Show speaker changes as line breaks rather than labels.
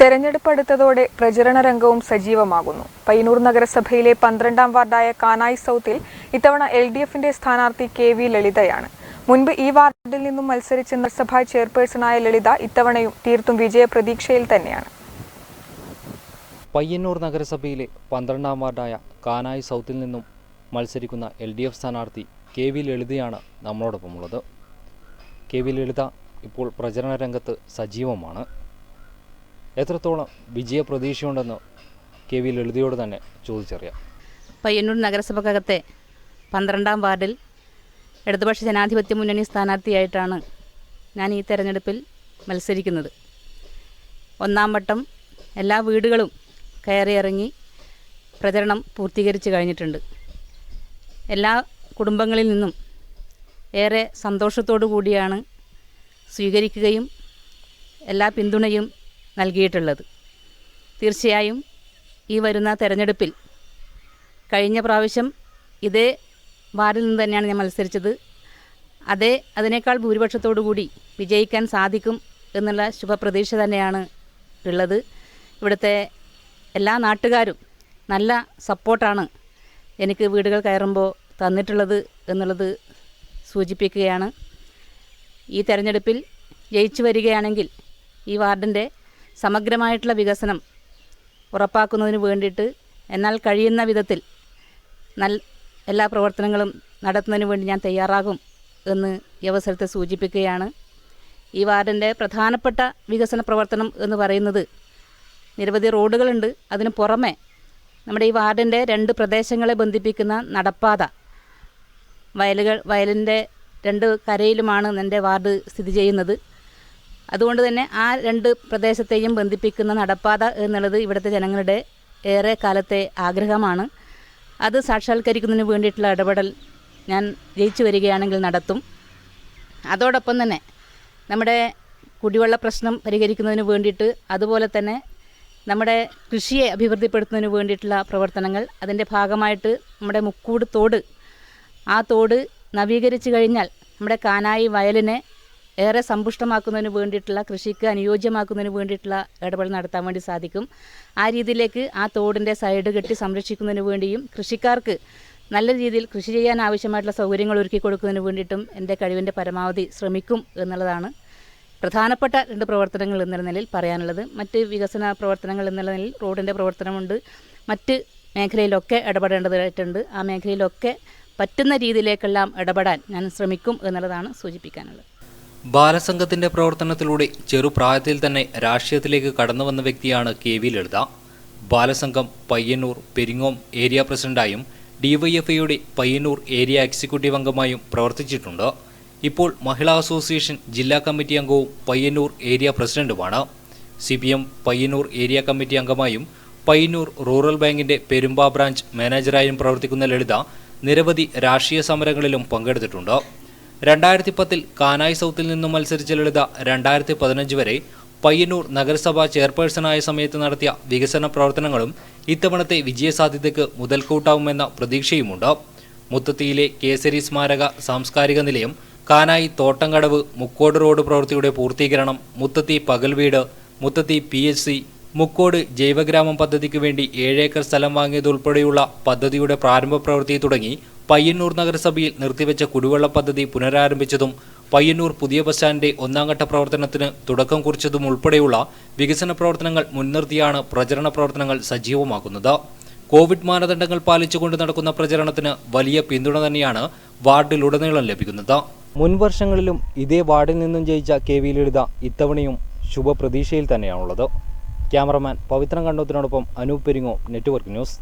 തെരഞ്ഞെടുപ്പ് അടുത്തതോടെ പ്രചരണ രംഗവും സജീവമാകുന്നു. പയ്യന്നൂർ നഗരസഭയിലെ പന്ത്രണ്ടാം വാർഡായ കാനായി സൗത്തിൽ ഇത്തവണ എൽ ഡി എഫിന്റെ സ്ഥാനാർത്ഥി കെ വി ലളിതയാണ്. മുൻപ് ഈ വാർഡിൽ നിന്നും മത്സരിച്ച നഗരസഭാ ചെയർപേഴ്സണായ ലളിത ഇത്തവണയും തീർത്തും വിജയപ്രതീക്ഷയിൽ തന്നെയാണ്.
പയ്യന്നൂർ നഗരസഭയിലെ പന്ത്രണ്ടാം വാർഡായ കാനായി സൗത്തിൽ നിന്നും മത്സരിക്കുന്ന എൽ ഡി എഫ് സ്ഥാനാർത്ഥി കെ വി ലളിതയാണ് നമ്മളോടൊപ്പമുള്ളത്. കെ വി ലളിത ഇപ്പോൾ പ്രചരണ രംഗത്ത് സജീവമാണ്. എത്രത്തോളം വിജയപ്രതീക്ഷയുണ്ടെന്ന് കെ വി ലളിതയോട് തന്നെ ചോദിച്ചറിയാം.
പയ്യന്നൂർ നഗരസഭക്കകത്തെ പന്ത്രണ്ടാം വാർഡിൽ ഇടതുപക്ഷ ജനാധിപത്യ മുന്നണി സ്ഥാനാർത്ഥിയായിട്ടാണ് ഞാൻ ഈ തെരഞ്ഞെടുപ്പിൽ മത്സരിക്കുന്നത്. ഒന്നാം വട്ടം എല്ലാ വീടുകളും കയറിയിറങ്ങി പ്രചരണം പൂർത്തീകരിച്ച് കഴിഞ്ഞിട്ടുണ്ട്. എല്ലാ കുടുംബങ്ങളിൽ നിന്നും ഏറെ സന്തോഷത്തോടു കൂടിയാണ് സ്വീകരിക്കുകയും എല്ലാ പിന്തുണയും നൽകിയിട്ടുള്ളത്. തീർച്ചയായും ഈ വരുന്ന തെരഞ്ഞെടുപ്പിൽ കഴിഞ്ഞ പ്രാവശ്യം ഇതേ വാർഡിൽ നിന്ന് തന്നെയാണ് ഞാൻ മത്സരിച്ചത്. അതേ അതിനേക്കാൾ ഭൂരിപക്ഷത്തോടു കൂടി വിജയിക്കാൻ സാധിക്കും എന്നുള്ള ശുഭപ്രതീക്ഷ തന്നെയാണ് ഉള്ളത്. ഇവിടുത്തെ എല്ലാ നാട്ടുകാരും നല്ല സപ്പോർട്ടാണ് എനിക്ക് വീടുകൾ കയറുമ്പോൾ തന്നിട്ടുള്ളത് എന്നുള്ളത് സൂചിപ്പിക്കുകയാണ്. ഈ തെരഞ്ഞെടുപ്പിൽ ജയിച്ചു വരികയാണെങ്കിൽ ഈ വാർഡിന്റെ സമഗ്രമായിട്ടുള്ള വികസനം ഉറപ്പാക്കുന്നതിന് വേണ്ടിയിട്ട് എന്നാൽ കഴിയുന്ന വിധത്തിൽ നല്ല എല്ലാ പ്രവർത്തനങ്ങളും നടത്തുന്നതിന് വേണ്ടി ഞാൻ തയ്യാറാകും എന്ന് ഈ അവസരത്തെ സൂചിപ്പിക്കുകയാണ്. ഈ വാർഡിന്റെ പ്രധാനപ്പെട്ട വികസന പ്രവർത്തനം എന്ന് പറയുന്നത് നിരവധി റോഡുകളുണ്ട്. അതിന് പുറമെ നമ്മുടെ ഈ വാർഡിന്റെ രണ്ട് പ്രദേശങ്ങളെ ബന്ധിപ്പിക്കുന്ന നടപ്പാത വയലുകൾ വയലിന്റെ രണ്ട് കരയിലുമാണ് എന്റെ വാർഡ് സ്ഥിതി ചെയ്യുന്നത്. അതുകൊണ്ട് തന്നെ ആ രണ്ട് പ്രദേശത്തെയും ബന്ധിപ്പിക്കുന്ന നടപ്പാത എന്നുള്ളത് ഇവിടുത്തെ ജനങ്ങളുടെ ഏറെ കാലത്തെ ആഗ്രഹമാണ്. അത് സാക്ഷാത്കരിക്കുന്നതിന് വേണ്ടിയിട്ടുള്ള ഇടപെടൽ ഞാൻ ജയിച്ചു വരികയാണെങ്കിൽ നടത്തും. അതോടൊപ്പം തന്നെ നമ്മുടെ കുടിവെള്ള പ്രശ്നം പരിഹരിക്കുന്നതിന് വേണ്ടിയിട്ട് അതുപോലെ തന്നെ നമ്മുടെ കൃഷിയെ അഭിവൃദ്ധിപ്പെടുത്തുന്നതിന് വേണ്ടിയിട്ടുള്ള പ്രവർത്തനങ്ങൾ അതിന്റെ ഭാഗമായിട്ട് നമ്മുടെ മുക്കൂട് തോട് ആ തോട് നവീകരിച്ചു കഴിഞ്ഞാൽ നമ്മുടെ കാനായി വയലിനെ ഏറെ സമ്പുഷ്ടമാക്കുന്നതിന് വേണ്ടിയിട്ടുള്ള കൃഷിക്ക് അനുയോജ്യമാക്കുന്നതിന് വേണ്ടിയിട്ടുള്ള ഇടപെടൽ നടത്താൻ വേണ്ടി സാധിക്കും. ആ രീതിയിലേക്ക് ആ തോടിന്റെ സൈഡ് കെട്ടി സംരക്ഷിക്കുന്നതിന് വേണ്ടിയും കൃഷിക്കാർക്ക് നല്ല രീതിയിൽ കൃഷി ചെയ്യാൻ ആവശ്യമായിട്ടുള്ള സൗകര്യങ്ങൾ ഒരുക്കി കൊടുക്കുന്നതിന് വേണ്ടിയിട്ടും എന്റെ കഴിവിന്റെ പരമാവധി ശ്രമിക്കും എന്നുള്ളതാണ് പ്രധാനപ്പെട്ട രണ്ട് പ്രവർത്തനങ്ങൾ എന്നുള്ള നിലയിൽ പറയാനുള്ളത്. മറ്റ് വികസന പ്രവർത്തനങ്ങൾ എന്നുള്ള നിലയിൽ റോഡിന്റെ പ്രവർത്തനമുണ്ട്. മറ്റ് മേഖലയിലൊക്കെ ഇടപെടേണ്ടതായിട്ടുണ്ട്. ആ മേഖലയിലൊക്കെ പറ്റുന്ന രീതിയിലേക്കെല്ലാം ഇടപെടാൻ ഞാൻ ശ്രമിക്കും എന്നുള്ളതാണ് സൂചിപ്പിക്കാനുള്ളത്.
ബാലസംഘത്തിന്റെ പ്രവർത്തനത്തിലൂടെ ചെറുപ്രായത്തിൽ തന്നെ രാഷ്ട്രീയത്തിലേക്ക് കടന്നു വന്ന വ്യക്തിയാണ് K V Lalitha. Balasangham Payyanur Peringome area പ്രസിഡന്റായും ഡിവൈഎഫ്ഐയുടെ പയ്യന്നൂർ ഏരിയ എക്സിക്യൂട്ടീവ് അംഗമായും പ്രവർത്തിച്ചിട്ടുണ്ട്. ഇപ്പോൾ മഹിളാ അസോസിയേഷൻ ജില്ലാ കമ്മിറ്റി അംഗവും Payyanur area പ്രസിഡന്റുമാണ്. C P M Payyanur area committee അംഗമായും Payyanur rural ബാങ്കിന്റെ പെരുമ്പാ ബ്രാഞ്ച് മാനേജറായും പ്രവർത്തിക്കുന്ന ലളിത നിരവധി രാഷ്ട്രീയ സമരങ്ങളിലും പങ്കെടുത്തിട്ടുണ്ട്. രണ്ടായിരത്തി പത്തിൽ കാനായി സൗത്തിൽ നിന്നും മത്സരിച്ച ലളിത രണ്ടായിരത്തി പതിനഞ്ച് വരെ പയ്യന്നൂർ നഗരസഭാ ചെയർപേഴ്സണായ സമയത്ത് നടത്തിയ വികസന പ്രവർത്തനങ്ങളും ഇത്തവണത്തെ വിജയസാധ്യതയ്ക്ക് മുതൽക്കൂട്ടാവുമെന്ന പ്രതീക്ഷയുമുണ്ട്. മുത്തത്തിയിലെ കേസരി സ്മാരക സാംസ്കാരിക നിലയം കാനായി തോട്ടംകടവ് മുക്കോട് റോഡ് പ്രവൃത്തിയുടെ പൂർത്തീകരണം Muthathi പകൽവീട് Muthathi P H C Mukkode ജൈവഗ്രാമം പദ്ധതിക്ക് വേണ്ടി ഏഴേക്കർ സ്ഥലം വാങ്ങിയതുൾപ്പെടെയുള്ള പദ്ധതിയുടെ പ്രാരംഭ പ്രവൃത്തി തുടങ്ങി പയ്യന്നൂർ നഗരസഭയിൽ നിർത്തിവെച്ച കുടിവെള്ള പദ്ധതി പുനരാരംഭിച്ചതും പയ്യന്നൂർ പുതിയ ബസ് സ്റ്റാൻഡിന്റെ ഒന്നാംഘട്ട പ്രവർത്തനത്തിന് തുടക്കം കുറിച്ചതും ഉൾപ്പെടെയുള്ള വികസന പ്രവർത്തനങ്ങൾ മുൻനിർത്തിയാണ് പ്രചരണ പ്രവർത്തനങ്ങൾ സജീവമാക്കുന്നത്. കോവിഡ് മാനദണ്ഡങ്ങൾ പാലിച്ചുകൊണ്ട് നടക്കുന്ന പ്രചരണത്തിന് വലിയ പിന്തുണ തന്നെയാണ് വാർഡിലുടനീളം ലഭിക്കുന്നത്. മുൻ വർഷങ്ങളിലും ഇതേ വാർഡിൽ നിന്നും ജയിച്ച കെ വി ലളിത ഇത്തവണയും ശുഭപ്രതീക്ഷയിൽ തന്നെയാണുള്ളത്. ക്യാമറമാൻ പവിത്രൻ കണ്ടോത്തിനോടൊപ്പം അനൂപ് പെരിങ്ങോ നെറ്റ്വർക്ക് ന്യൂസ്.